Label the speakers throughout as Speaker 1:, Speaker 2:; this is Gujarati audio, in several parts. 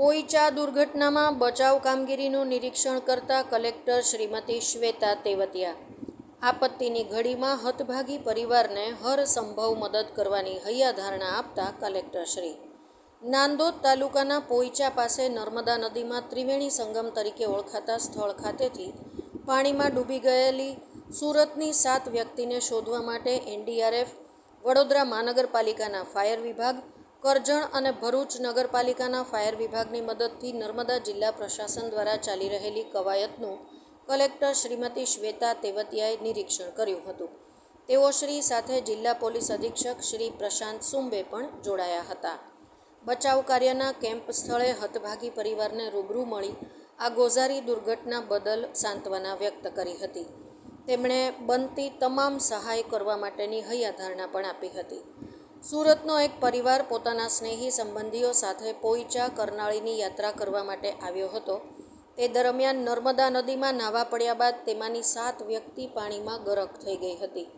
Speaker 1: પોઈચા દુર્ઘટનામાં બચાવ કામગીરીનું નિરીક્ષણ કરતા કલેક્ટર શ્રીમતી શ્વેતા તેવતિયા. આપત્તિની ઘડીમાં હતભાગી પરિવારને હર સંભવ મદદ કરવાની હૈયાધારણા આપતા કલેક્ટરશ્રી નાંદોદ તાલુકાના પોઈચા પાસે નર્મદા નદીમાં ત્રિવેણી સંગમ તરીકે ઓળખાતા સ્થળ ખાતેથી પાણીમાં ડૂબી ગયેલી સુરતની સાત વ્યક્તિને શોધવા માટે એનડીઆરએફ, વડોદરા મહાનગરપાલિકાના ફાયર વિભાગ કરજણ અને ભરૂચ નગરપાલિકાના ફાયર વિભાગની મદદથી નર્મદા જિલ્લા પ્રશાસન દ્વારા ચાલી રહેલી કવાયતનું કલેક્ટર શ્રીમતી શ્વેતા તેવતિયાએ નિરીક્ષણ કર્યું હતું. તેઓ શ્રી સાથે જિલ્લા પોલીસ અધિક્ષક શ્રી પ્રશાંત સુંબે પણ જોડાયા હતા. બચાવ કાર્યના કેમ્પ સ્થળે હતભાગી પરિવારને રૂબરૂ મળી આ ગોઝારી દુર્ઘટના બદલ સાંત્વના વ્યક્ત કરી હતી. તેમણે બનતી તમામ સહાય કરવા માટેની હૈયાધારણા પણ આપી હતી. સુરતનો એક પરિવાર પોતાના સ્નેહી સંબંધીઓ સાથે પોઈચા કરનાળીની યાત્રા કરવા માટે આવ્યો હતો. તે દરમિયાન નર્મદા નદીમાં નાહવા પડ્યા બાદ તેમાંની સાત વ્યક્તિ પાણીમાં ગરક થઈ ગઈ હતી.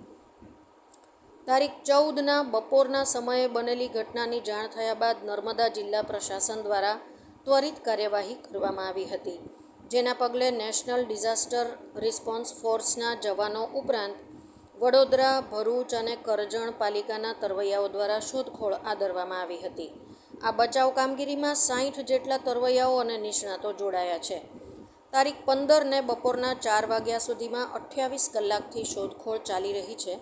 Speaker 1: તારીખ ચૌદના બપોરના સમયે બનેલી ઘટનાની જાણ થયા બાદ નર્મદા જિલ્લા પ્રશાસન દ્વારા ત્વરિત કાર્યવાહી કરવામાં આવી હતી, જેના પગલે નેશનલ ડિઝાસ્ટર રિસ્પોન્સ ફોર્સના જવાનો ઉપરાંત વડોદરા, ભરૂચ અને કરજણ પાલિકાના તરવૈયાઓ દ્વારા શોધખોળ આદરવામાં આવી હતી. આ બચાવ કામગીરીમાં સાહીઠ જેટલા તરવૈયાઓ અને નિષ્ણાતો જોડાયા છે. તારીખ પંદરને બપોરના ચાર વાગ્યા સુધીમાં અઠ્યાવીસ કલાકથી શોધખોળ ચાલી રહી છે.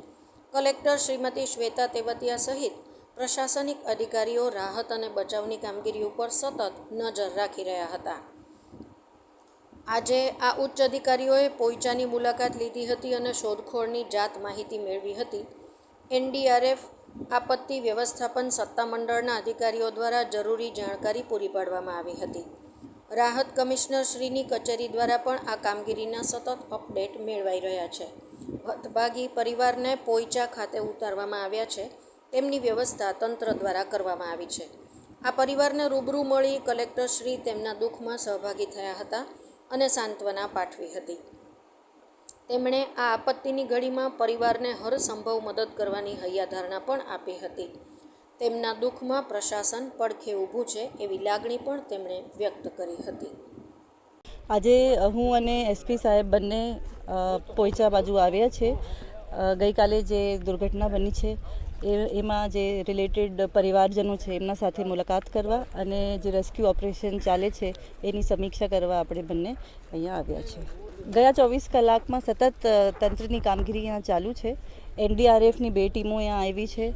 Speaker 1: કલેક્ટર શ્રીમતી શ્વેતા તેવતિયા સહિત પ્રશાસનિક અધિકારીઓ રાહત અને બચાવની કામગીરી ઉપર સતત નજર રાખી રહ્યા હતા. આજે આ ઉચ્ચ અધિકારીઓએ પોઈચાની મુલાકાત લીધી હતી અને શોધખોળની જાત માહિતી મેળવી હતી. એનડીઆરએફ, આપત્તિ વ્યવસ્થાપન સત્તામંડળના અધિકારીઓ દ્વારા જરૂરી જાણકારી પૂરી પાડવામાં આવી હતી. રાહત કમિશનર શ્રીની કચેરી દ્વારા પણ આ કામગીરીના સતત અપડેટ મેળવાઈ રહ્યા છે. હતભાગી પરિવારને પોઈચા ખાતે ઉતારવામાં આવ્યા છે. તેમની વ્યવસ્થા તંત્ર દ્વારા કરવામાં આવી છે. આ પરિવારને રૂબરૂ મળી કલેક્ટરશ્રી તેમના દુઃખમાં સહભાગી થયા હતા. અને સાંત્વના પાઠવી હતી. તેમણે આ આપત્તિની ઘડીમાં પરિવારને હર સંભવ મદદ કરવાની હૈયાધારણા પણ આપી હતી. તેમના દુઃખમાં પ્રશાસન પડખે ઊભું છે એવી લાગણી પણ તેમણે વ્યક્ત કરી હતી.
Speaker 2: આજે હું અને એસપી સાહેબ બંને પોઈચા બાજુ આવ્યા છે. ગઈકાલે જે દુર્ઘટના બની છે એ એમાં જે રિલેટેડ પરિવારજનો છે, એમના સાથે મુલાકાત કરવા અને જે રેસ્ક્યુ ઓપરેશન ચાલે છે, એની સમીક્ષા કરવા આપણે બંને અહીંયા આવ્યા છે ગયા ચોવીસ કલાકમાં સતત તંત્રની કામગીરી અહીંયા ચાલુ છે. એનડીઆરએફની બે ટીમો અહીંયા આવી છે.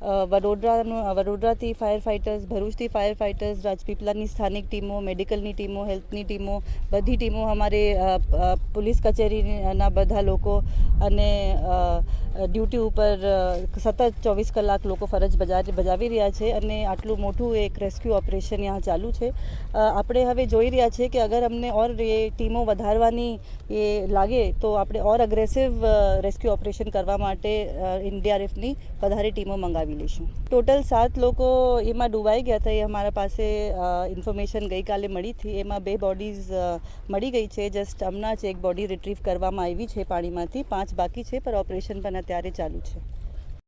Speaker 2: વડોદરાનું વડોદરાથી ફાયર ફાઇટર્સ ભરૂચથી ફાયર ફાઇટર્સ રાજપીપલાની સ્થાનિક ટીમો મેડિકલની ટીમો હેલ્થની ટીમો, બધી ટીમો અમારે પોલીસ કચેરીના બધા લોકો અને ડ્યુટી ઉપર સતત ચોવીસ કલાક લોકો ફરજ બજાવી બજાવી રહ્યા છે અને આટલું મોટું એક રેસ્ક્યુ ઓપરેશન ત્યાં ચાલુ છે. આપણે હવે જોઈ રહ્યા છીએ કે અગર અમને ઓર એ ટીમો વધારવાની એ લાગે તો આપણે ઓર અગ્રેસિવ રેસ્ક્યુ ઓપરેશન કરવા માટે એનડીઆરએફની વધારે ટીમો મંગાવી લઈશું ટોટલ સાત લોકો એમાં ડૂબાઈ ગયા હતા, એ અમારા પાસે ઇન્ફોર્મેશન ગઈકાલે મળી હતી એમાં બે બોડીઝ મળી ગઈ છે. જસ્ટ હમણાં જ એક બોડી રિટ્રીવ કરવામાં આવી છે પાણીમાંથી. પાંચ બાકી છે, પણ ઓપરેશન પણ અત્યારે ચાલુ છે.